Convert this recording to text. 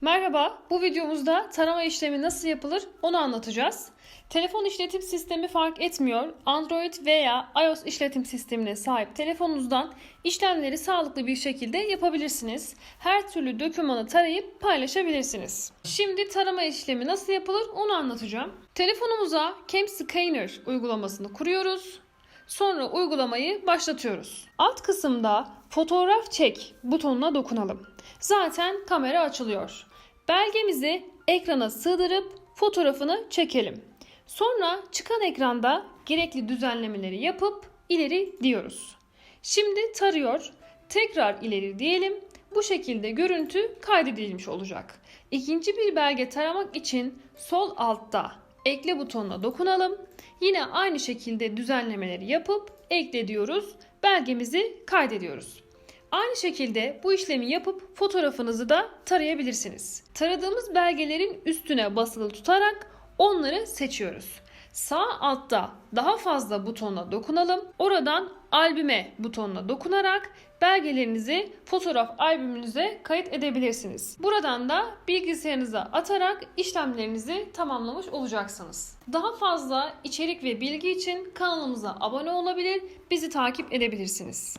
Merhaba, bu videomuzda tarama işlemi nasıl yapılır onu anlatacağız. Telefon işletim sistemi fark etmiyor. Android veya iOS işletim sistemine sahip telefonunuzdan işlemleri sağlıklı bir şekilde yapabilirsiniz. Her türlü dokümanı tarayıp paylaşabilirsiniz. Şimdi tarama işlemi nasıl yapılır onu anlatacağım. Telefonumuza Cam Scanner uygulamasını kuruyoruz. Sonra uygulamayı başlatıyoruz. Alt kısımda fotoğraf çek butonuna dokunalım. Zaten kamera açılıyor. Belgemizi ekrana sığdırıp fotoğrafını çekelim. Sonra çıkan ekranda gerekli düzenlemeleri yapıp ileri diyoruz. Şimdi tarıyor. Tekrar ileri diyelim. Bu şekilde görüntü kaydedilmiş olacak. İkinci bir belge taramak için sol altta ekle butonuna dokunalım. Yine aynı şekilde düzenlemeleri yapıp ekle diyoruz. Belgemizi kaydediyoruz. Aynı şekilde bu işlemi yapıp fotoğrafınızı da tarayabilirsiniz. Taradığımız belgelerin üstüne basılı tutarak onları seçiyoruz. Sağ altta daha fazla butonuna dokunalım. Oradan albüme butonuna dokunarak belgelerinizi fotoğraf albümünüze kayıt edebilirsiniz. Buradan da bilgisayarınıza atarak işlemlerinizi tamamlamış olacaksınız. Daha fazla içerik ve bilgi için kanalımıza abone olabilir, bizi takip edebilirsiniz.